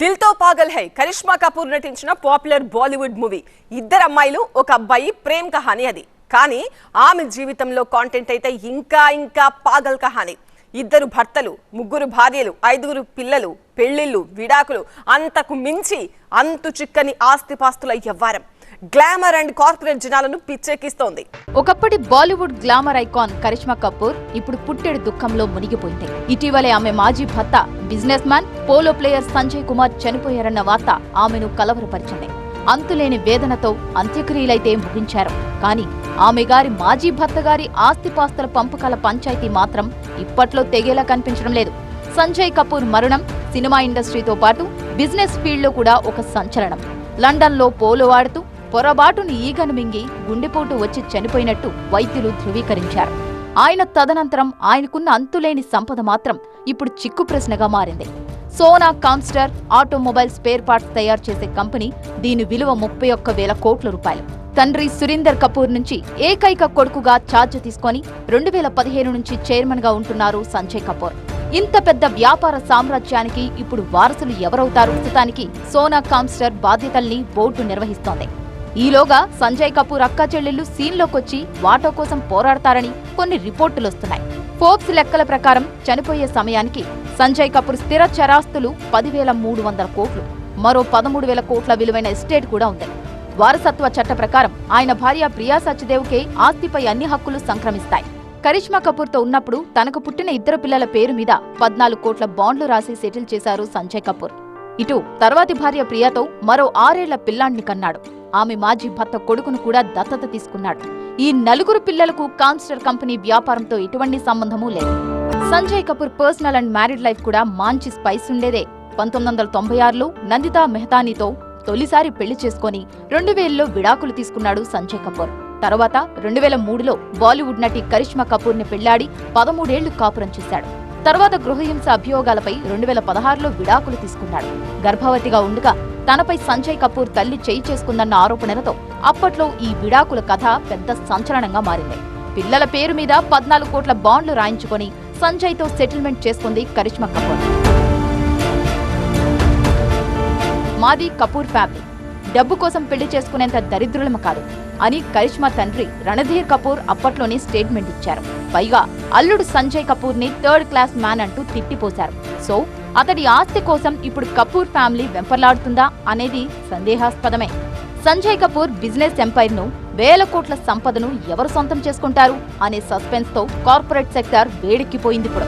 దిల్తో పాగల్ హై. కరిష్మా కపూర్ నటించిన popular Bollywood movie. ఇద్దరు అమ్మాయిలు ఒక అబ్బాయి ప్రేమ్ కహాని అది. కానీ ఆమె జీవితంలో కాంటెంట్ అయితే ఇంకా ఇంకా పాగల్ కహాని. ఇద్దరు భర్తలు ముగ్గురు భార్యలు ఐదుగురు పిల్లలు పెళ్ళిళ్ళు విడాకులు అంతకు మించి అంతు చిక్కని ఆస్తిపాస్తుల వ్యవహారం గ్లామర్ అండ్ కార్పొరేట్ జనాలను పిచ్చెక్కిస్తోంది. ఒకప్పటి Bollywood glamour icon Karishma Kapoor ఇప్పుడు పుట్టెడు దుఃఖంలో మునిగిపోయింది. ఇటీవలే ఆమె మాజీ భర్త business man polo player Sanjay Kumar చనిపోయారన్న వార్త ఆమెను కలవరపరిచింది. అంతులేని వేదనతో అంత్యక్రియలైతే ముగించారు. కానీ ఆమె గారి మాజీ భర్త గారి ఆస్తిపాస్తుల పంపకాల పంచాయతీ మాత్రం ఇప్పట్లో తెగేలా కనిపించడం లేదు. సంజయ్ కపూర్ మరణం సినిమా ఇండస్ట్రీతో పాటు బిజినెస్ ఫీల్డ్లో కూడా ఒక సంచలనం. లండన్లో పోలో ఆడుతూ పొరబాటును ఈగను మింగి గుండెపోటు వచ్చి చనిపోయినట్టు వైద్యులు ధృవీకరించారు. ఆయన తదనంతరం ఆయనకున్న అంతులేని సంపద మాత్రం ఇప్పుడు చిక్కు ప్రశ్నగా మారింది. Sona Comstar automobile spare parts తయారు చేసే కంపెనీ దీని విలువ ముప్పై ఒక్క వేల కోట్ల రూపాయలు. తండ్రి సురీందర్ కపూర్ నుంచి ఏకైక కొడుకుగా ఛార్జ్ తీసుకొని రెండు వేల పదిహేను నుంచి చైర్మన్గా ఉంటున్నారు సంజయ్ కపూర్. ఇంత పెద్ద వ్యాపార సామ్రాజ్యానికి ఇప్పుడు వారసులు ఎవరవుతారు? ప్రస్తుతానికి సోనా కామ్స్టర్ బాధ్యతల్ని బోర్డు నిర్వహిస్తోంది. ఈలోగా సంజయ్ కపూర్ అక్క చెల్లెళ్ళు సీన్లోకొచ్చి వాటో కోసం పోరాడతారని కొన్ని రిపోర్టులొస్తున్నాయి. ఫోర్బ్స్ లెక్కల ప్రకారం చనిపోయే సమయానికి సంజయ్ కపూర్ స్థిర చరాస్తులు పదివేల మూడు వందల కోట్లు మరో పదమూడు వేల కోట్ల విలువైన ఎస్టేట్ కూడా ఉంది. వారసత్వ చట్ట ప్రకారం ఆయన భార్య ప్రియా సచ్దేవ్కే ఆస్తిపై అన్ని హక్కులు సంక్రమిస్తాయి. కరిష్మా కపూర్తో ఉన్నప్పుడు తనకు పుట్టిన ఇద్దరు పిల్లల పేరు మీద పద్నాలుగు కోట్ల బాండ్లు రాసి సెటిల్ చేశారు సంజయ్ కపూర్. ఇటు తర్వాతి భార్య ప్రియాతో మరో ఆరేళ్ళ పిల్లాణ్ణి కన్నాడు. ఆమె మాజీ భర్త కొడుకును కూడా దత్తత తీసుకున్నాడు. ఈ నలుగురు పిల్లలకు కాన్స్టర్ కంపెనీ వ్యాపారంతో ఎటువంటి సంబంధమూ లేదు. Sanjay Kapoor personal and married life కూడా మంచి స్పైస్ ఉండేదే. పంతొమ్మిది వందల తొంభై ఆరులో నందితా మెహతానీతో తొలిసారి పెళ్ళి చేసుకొని రెండు వేలలో విడాకులు తీసుకున్నాడు సంజయ్ కపూర్. తర్వాత రెండు వేల మూడులో బాలీవుడ్ నటి కరిష్మా కపూర్ని పెళ్ళాడి పదమూడేళ్ళు కాపురం చేశాడు. తర్వాత గృహహింస అభియోగాలపై రెండు వేల పదహారులో విడాకులు తీసుకున్నాడు. గర్భవతిగా ఉండగా తనపై సంజయ్ కపూర్ తల్లి చేయి చేసుకుందన్న ఆరోపణలతో అప్పట్లో ఈ విడాకుల కథ పెద్ద సంచలనంగా మారింది. పిల్లల పేరు మీద పద్నాలుగు కోట్ల బాండ్లు రాయించుకొని సంజయ్తో సెటిల్మెంట్ చేసుకుంది కరిష్మా కపూర్. మాది కపూర్ ఫ్యామిలీ. డబ్బు కోసం పెళ్ళి చేసుకునేంత దరిద్రులము కాదు. అని కరిష్మా తండ్రి రణధీర్ కపూర్ అప్పట్లోనే స్టేట్మెంట్ ఇచ్చారు. పైగా అల్లుడు సంజయ్ కపూర్ని థర్డ్ క్లాస్ మ్యాన్ అంటూ తిట్టిపోశారు. సో అతడి ఆస్తి కోసం ఇప్పుడు కపూర్ ఫ్యామిలీ వెంపర్లాడుతుందా అనేది సందేహాస్పదమే. సంజయ్ కపూర్ బిజినెస్ ఎంపైర్ను వేల కోట్ల సంపదను ఎవరు సొంతం చేసుకుంటారు అనే సస్పెన్స్తో కార్పొరేట్ సెక్టార్ వేడెక్కిపోయింది ఇప్పుడు